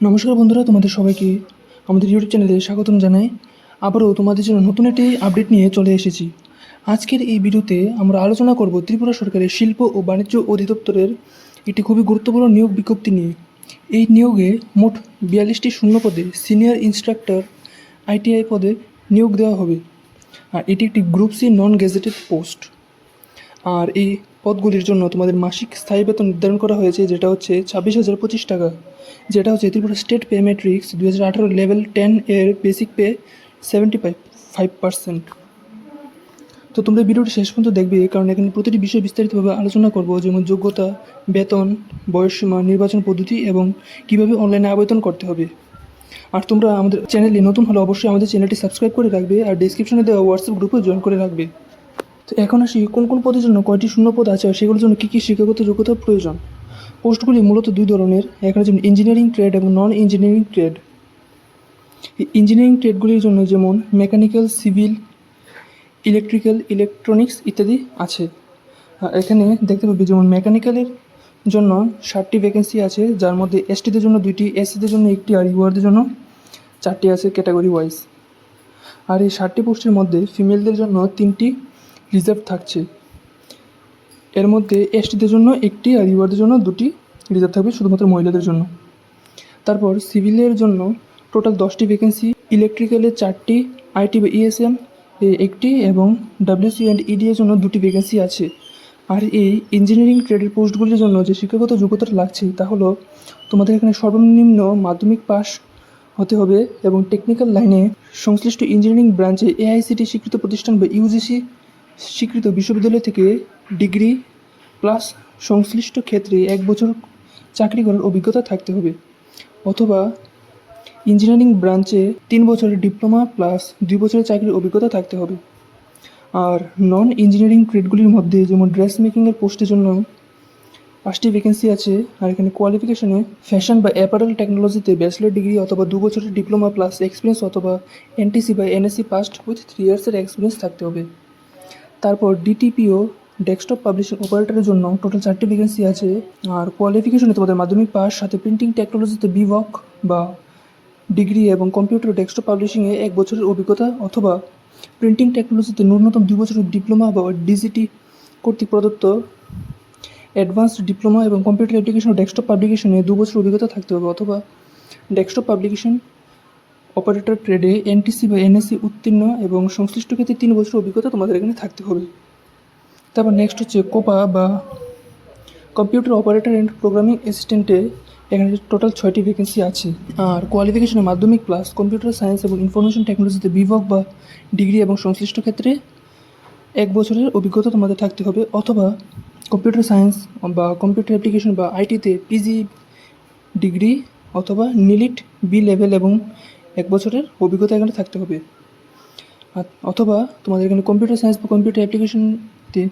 নমস্কার বন্ধুরা, তোমাদের সবাইকে আমাদের ইউটিউব চ্যানেলে স্বাগতম জানাই। আবারও তোমাদের জন্য নতুন একটি আপডেট নিয়ে চলে এসেছি। আজকের এই ভিডিওতে আমরা আলোচনা করব ত্রিপুরা সরকারের শিল্প ও বাণিজ্য অধিদপ্তরের একটি খুবই গুরুত্বপূর্ণ নিয়োগ বিজ্ঞপ্তি নিয়ে। এই নিয়োগে মোট বিয়াল্লিশটি শূন্য পদে সিনিয়র ইনস্ট্রাক্টর আইটিআই পদে নিয়োগ দেওয়া হবে। আর এটি একটি group C non gazetted post আর এই পদগুলির জন্য তোমাদের মাসিক স্থায়ী বেতন নির্ধারণ করা হয়েছে, যেটা হচ্ছে ছাব্বিশ হাজার পঁচিশ টাকা। যেটা হচ্ছে ত্রিপুরা স্টেট পে ম্যাট্রিক্স দু হাজার আঠারো লেভেল টেন এর basic pay seventy five five percent. তো তোমরা ভিডিওটি শেষ পর্যন্ত দেখবে কারণ এখানে প্রতিটি বিষয় বিস্তারিতভাবে আলোচনা করব, যেমন যোগ্যতা, বেতন বয়সসীমা নির্বাচন পদ্ধতি এবং কীভাবে অনলাইনে আবেদন করতে হবে। আর তোমরা আমাদের চ্যানেলে নতুন হলে অবশ্যই আমাদের চ্যানেলটি সাবস্ক্রাইব করে রাখবে আর ডিসক্রিপশনে দেওয়া হোয়াটসঅ্যাপ গ্রুপে জয়েন করে রাখবে। তো এখন আসি, কোন কোন পদের জন্য কয়টি শূন্য পদ আছে সেগুলোর জন্য কী কী শিক্ষাগত যোগ্যতা প্রয়োজন? পোস্টগুলি মূলত দুই ধরনের এখানে যেমন ইঞ্জিনিয়ারিং ট্রেড এবং নন ইঞ্জিনিয়ারিং ট্রেড ইঞ্জিনিয়ারিং ট্রেডগুলির জন্য যেমন মেকানিক্যাল সিভিল ইলেকট্রিক্যাল ইলেকট্রনিক্স ইত্যাদি আছে। এখানে দেখতে পাবি যেমন মেকানিক্যালের জন্য ষাটটি ভ্যাকেন্সি আছে, যার মধ্যে এসটিদের জন্য দুইটি এসসিদের জন্য একটি আর ইউআরদের জন্য চারটি আছে ক্যাটাগরি ওয়াইজ আর এই ষাটটি পোস্টের মধ্যে ফিমেলদের জন্য তিনটি রিজার্ভ থাকছে। এর মধ্যে এসটিদের জন্য একটি আর ইউআরদের জন্য দুটি রিজার্ভ থাকবে শুধুমাত্র মহিলাদের জন্য। তারপর সিভিলের জন্য টোটাল দশটি ভ্যাকেন্সি ইলেকট্রিক্যালের চারটি, আইটি বা ইএসএম একটি এবং ডাব্লিউসি অ্যান্ড ইডি এর জন্য দুটি ভ্যাকেন্সি আছে। আর এই ইঞ্জিনিয়ারিং ট্রেডের পোস্টগুলির জন্য যে শিক্ষাগত যোগ্যতাটা লাগছে তা হলো তোমাদের এখানে সর্বনিম্ন মাধ্যমিক পাস হতে হবে এবং টেকনিক্যাল লাইনে সংশ্লিষ্ট ইঞ্জিনিয়ারিং ব্রাঞ্চে এআইসিটি স্বীকৃত প্রতিষ্ঠান বা ইউজিসি স্বীকৃত বিশ্ববিদ্যালয় থেকে ডিগ্রি প্লাস সংশ্লিষ্ট ক্ষেত্রে এক বছর চাকরি করার অভিজ্ঞতা থাকতে হবে। অথবা ইঞ্জিনিয়ারিং ব্রাঞ্চে তিন বছরের ডিপ্লোমা প্লাস দুই বছরের চাকরির অভিজ্ঞতা থাকতে হবে। আর নন ইঞ্জিনিয়ারিং ট্রেডগুলির মধ্যে যেমন ড্রেস মেকিংয়ের পোস্টের জন্য পাঁচটি ভ্যাকেন্সি আছে, আর এখানে কোয়ালিফিকেশনে ফ্যাশন বা অ্যাপারেল টেকনোলজিতে ব্যাচেলর ডিগ্রি অথবা দু বছরের ডিপ্লোমা প্লাস এক্সপিরিয়েন্স অথবা এনটিসি বা এনএসসি পাস্ট উইথ থ্রি ইয়ার্সের এক্সপিরিয়েন্স থাকতে হবে। তারপর ডিটিপিও ডেস্কটপ পাবলিশিং অপারেটরের জন্য টোটাল চারটি ভ্যাকেন্সি আছে। আর কোয়ালিফিকেশনে তোমাদের মাধ্যমিক পাস সাথে প্রিন্টিং টেকনোলজিতে বিভক বা ডিগ্রি এবং কম্পিউটার ডেস্কটপ পাবলিশিংয়ে এক বছরের অভিজ্ঞতা অথবা প্রিন্টিং টেকনোলজিতে ন্যূনতম দুই বছরের ডিপ্লোমা বা ডিজিটি কর্তৃক প্রদত্ত অ্যাডভান্সড ডিপ্লোমা এবং কম্পিউটার অ্যাপ্লিকেশন ও ডেস্কটপ পাবলিকেশনে দু বছর অভিজ্ঞতা থাকতে হবে অথবা ডেস্কটপ পাবলিকেশন অপারেটর ট্রেডে এনটিসি বা এনএসসি উত্তীর্ণ এবং সংশ্লিষ্ট ক্ষেত্রে তিন বছর অভিজ্ঞতা তোমাদের এখানে থাকতে হবে। তারপর নেক্সট হচ্ছে কোপা বা কম্পিউটার অপারেটর অ্যান্ড প্রোগ্রামিং অ্যাসিস্ট্যান্টে এখানে টোটাল ছয়টি ভ্যাকেন্সি আছে। আর কোয়ালিফিকেশনে মাধ্যমিক প্লাস কম্পিউটার সায়েন্স এবং ইনফরমেশন টেকনোলজিতে বিভাগ বা ডিগ্রি এবং সংশ্লিষ্ট ক্ষেত্রে এক বছরের অভিজ্ঞতা তোমাদের থাকতে হবে। অথবা কম্পিউটার সায়েন্স বা কম্পিউটার অ্যাপ্লিকেশন বা আইটিতে পিজি ডিগ্রি অথবা নিলিট বি লেভেল এবং এক বছরের অভিজ্ঞতা এখানে থাকতে হবে। অথবা তোমাদের এখানে কম্পিউটার সায়েন্স বা কম্পিউটার অ্যাপ্লিকেশনতে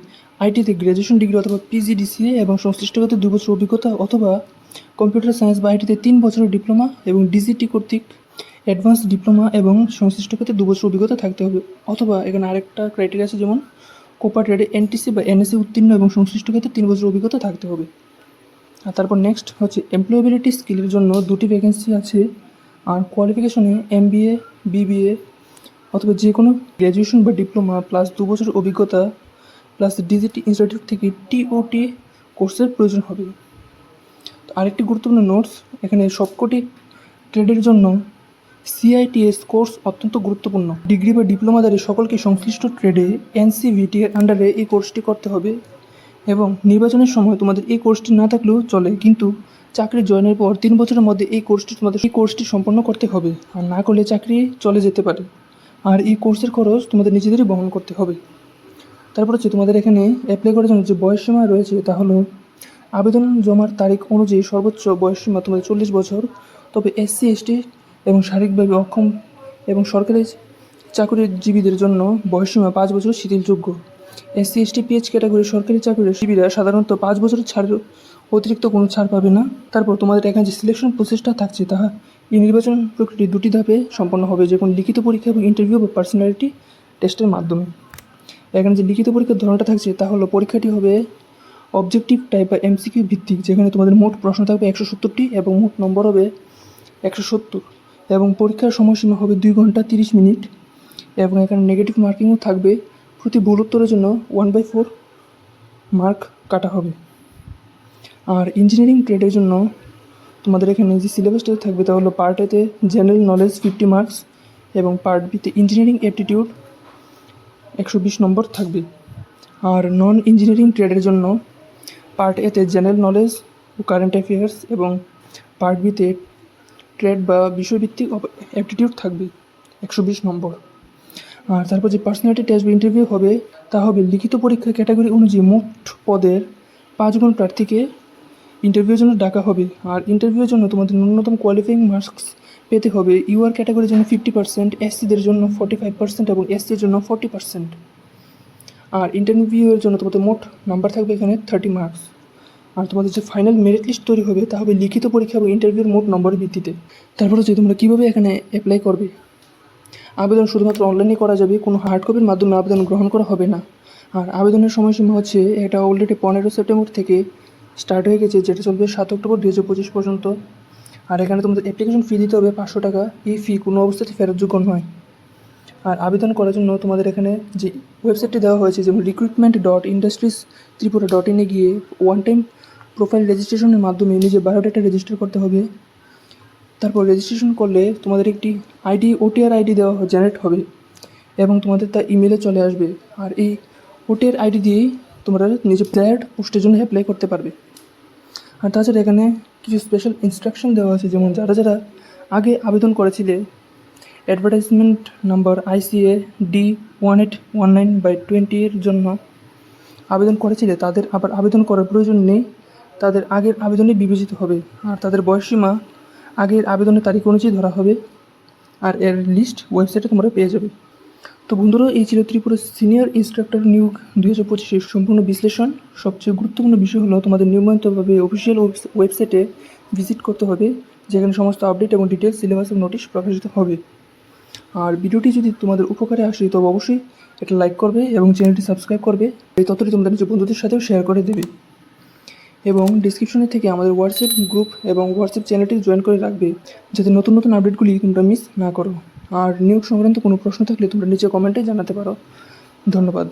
আইটিতে গ্র্যাজুয়েশন ডিগ্রি অথবা পিজিডিসিএ এবং সংশ্লিষ্ট ক্ষেত্রে দু বছর অভিজ্ঞতা অথবা কম্পিউটার সায়েন্স বা আইটিতে তিন বছরের ডিপ্লোমা এবং ডিজিটি কর্তৃক অ্যাডভান্স ডিপ্লোমা এবং সংশ্লিষ্ট ক্ষেত্রে দু বছর অভিজ্ঞতা থাকতে হবে। অথবা এখানে আরেকটা ক্রাইটেরিয়া আছে যেমন কোপা ট্রেডে এনটিসি বা এনএসসি উত্তীর্ণ এবং সংশ্লিষ্ট ক্ষেত্রে তিন বছর অভিজ্ঞতা থাকতে হবে। আর তারপর নেক্সট হচ্ছে এমপ্লয়াবিলিটি স্কিলের জন্য দুটি ভ্যাকেন্সি আছে। আর কোয়ালিফিকেশনে এম বিএ বিবিএ অথবা যে কোনো গ্র্যাজুয়েশন বা ডিপ্লোমা প্লাস দু বছর অভিজ্ঞতা প্লাস ডিজিটি ইনস্টিটিউট থেকে টিওটি কোর্সের প্রয়োজন হবে। আরেকটি গুরুত্বপূর্ণ নোটস এখানে সবকটি ট্রেডের জন্য সিআইটিএস কোর্স অত্যন্ত গুরুত্বপূর্ণ। ডিগ্রি বা ডিপ্লোমা ডিপ্লোমাধারী সকলকে সংশ্লিষ্ট ট্রেডে এনসিভিটি এর আন্ডারে এই কোর্সটি করতে হবে এবং নির্বাচনের সময় তোমাদের এই কোর্সটি না থাকলেও চলে, কিন্তু চাকরি জয়েনের পর তিন বছরের মধ্যে এই কোর্সটি তোমাদের এই কোর্সটি সম্পন্ন করতে হবে। আর না করলে চাকরি চলে যেতে পারে। আর এই কোর্সের খরচ তোমাদের নিজেদেরই বহন করতে হবে। তারপর হচ্ছে তোমাদের এখানে অ্যাপ্লাই করার জন্য যে বয়সসীমা রয়েছে তা হলো আবেদন জমার তারিখ অনুযায়ী সর্বোচ্চ বয়সসীমা তোমাদের চল্লিশ বছর। তবে এসসি এসটি এবং শারীরিকভাবে অক্ষম এবং সরকারি চাকরিজীবীদের জন্য বয়সসীমা পাঁচ বছর শিথিলযোগ্য। এসসি এসটি পিএইচ ক্যাটাগরির সরকারি চাকরির শিবিরা সাধারণত পাঁচ বছরের ছাড়ের অতিরিক্ত কোনো ছাড় পাবে না। তারপর তোমাদের এখানে যে সিলেকশন প্রসেসটা থাকছে, তাহা এই নির্বাচন প্রক্রিয়াটি দুটি ধাপে সম্পন্ন হবে, যে কোনো লিখিত পরীক্ষা এবং ইন্টারভিউ বা পার্সোনালিটি টেস্টের মাধ্যমে। এখানে যে লিখিত পরীক্ষার ধরনটা থাকছে, তা হলো পরীক্ষাটি হবে অবজেক্টিভ টাইপ বা এমসিকিউ ভিত্তিক, যেখানে তোমাদের মোট প্রশ্ন থাকবে একশো সত্তরটি এবং মোট নম্বর হবে একশো সত্তর। এবং পরীক্ষার সময়সীমা হবে দুই ঘণ্টা তিরিশ মিনিট এবং এখানে নেগেটিভ মার্কিংও থাকবে প্রতি ভুল উত্তরের জন্য ওয়ান বাই ফোর মার্ক কাটা হবে। আর ইঞ্জিনিয়ারিং ট্রেডের জন্য তোমাদের এখানে যে সিলেবাসটা থাকবে তা হলো পার্ট এতে জেনারেল নলেজ ফিফটি মার্কস এবং পার্ট বিতে ইঞ্জিনিয়ারিং অ্যাপটিটিউড একশো বিশ নম্বর থাকবে। আর নন ইঞ্জিনিয়ারিং ট্রেডের জন্য পার্ট এতে জেনারেল নলেজ ও কারেন্ট অ্যাফেয়ার্স এবং পার্ট বিতে ট্রেড বা বিষয়ভিত্তিক অ্যাপটিটিউড থাকবে একশো বিশ নম্বর। আর তারপর যে পার্সোনালিটি টেস্ট ইন্টারভিউ হবে, তা হবে লিখিত পরীক্ষা ক্যাটাগরি অনুযায়ী মোট পদের পাঁচ গুণ প্রার্থীকে ইন্টারভিউর জন্য ডাকা হবে। আর ইন্টারভিউর জন্য তোমাদের ন্যূনতম কোয়ালিফাইং মার্কস পেতে হবে। ইউআর ক্যাটাগরির জন্য ফিফটি পার্সেন্ট এসসিদের জন্য ফর্টি ফাইভ পার্সেন্ট এবং এসসির জন্য ফর্টি পার্সেন্ট আর ইন্টারভিউয়ের জন্য তোমাদের মোট নাম্বার থাকবে এখানে থার্টি মার্কস আর তোমাদের যে ফাইনাল মেরিট লিস্ট তৈরি হবে, তা হবে লিখিত পরীক্ষা এবং ইন্টারভিউর মোট নম্বরের ভিত্তিতে। তারপর হচ্ছে তোমরা কীভাবে এখানে অ্যাপ্লাই করবে? আবেদন শুধুমাত্র অনলাইনে করা যাবে, কোনো হার্ড কপির মাধ্যমে আবেদন গ্রহণ করা হবে না। আর আবেদনের সময়সীমা হচ্ছে, এটা অলরেডি পনেরো সেপ্টেম্বর থেকে স্টার্ট হয়ে গেছে, যেটা চলবে সাত অক্টোবর দু হাজার পঁচিশ পর্যন্ত। আর এখানে তোমাদের অ্যাপ্লিকেশন ফি দিতে হবে পাঁচশো টাকা। এই ফি কোনো অবস্থাতে ফেরতযোগ্য নয়। আর আবেদন করার জন্য তোমাদের এখানে যে ওয়েবসাইটটি দেওয়া হয়েছে, যেমন recruitment dot industries Tripura dot ইনে গিয়ে ওয়ান টাইম প্রোফাইল রেজিস্ট্রেশনের মাধ্যমে নিজের বায়োডাটা রেজিস্টার করতে হবে। তারপর রেজিস্ট্রেশন করলে তোমাদের একটি আইডি ওটিআর আইডি দেওয়া জেনারেট হবে এবং তোমাদের তা ইমেলে চলে আসবে। আর এই ওটিআর আইডি দিয়েই তোমরা নিজের প্লেয়ার পোস্টের জন্য অ্যাপ্লাই করতে পারবে। আর তাছাড়া এখানে কিছু স্পেশাল ইনস্ট্রাকশন দেওয়া আছে, যেমন যারা যারা আগে আবেদন করেছিলে advertisement number ICA D one eight one nine by twenty এর জন্য আবেদন করেছিলে, তাদের আবার আবেদন করার প্রয়োজন নেই, তাদের আগের আবেদনে বিবেচিত হবে। আর তাদের বয়সসীমা আগের আবেদনের তারিখ অনুযায়ী ধরা হবে আর এর লিস্ট ওয়েবসাইটে তোমরা পেয়ে যাবে। তো বন্ধুরা, এই ছিল ত্রিপুরা সিনিয়র ইন্সট্রাক্টর নিয়োগ দুই হাজার পঁচিশের সম্পূর্ণ বিশ্লেষণ। সবচেয়ে গুরুত্বপূর্ণ বিষয় হলো তোমাদের নিয়মিতভাবে অফিসিয়াল ওয়েবসাইটে ভিজিট করতে হবে, যেখানে সমস্ত আপডেট এবং ডিটেলস সিলেবাস এবং নোটিশ প্রকাশিত হবে। আর ভিডিওটি যদি তোমাদের উপকারে আসে, তবে অবশ্যই এটা লাইক করবে এবং চ্যানেলটি সাবস্ক্রাইব করবে। এই তথ্যটি তোমাদের নিজের বন্ধুদের সাথেও শেয়ার করে দেবে। এবং ডিসক্রিপশনে থেকে আমাদের হোয়াটসঅ্যাপ গ্রুপ এবং হোয়াটসঅ্যাপ চ্যানেলটি জয়েন করে রাখবে, যাতে নতুন নতুন আপডেটগুলি তোমরা মিস না করো। আর নিয়োগ সংক্রান্ত কোনো প্রশ্ন থাকলে তোমরা নিচে কমেন্টে জানাতে পারো। ধন্যবাদ।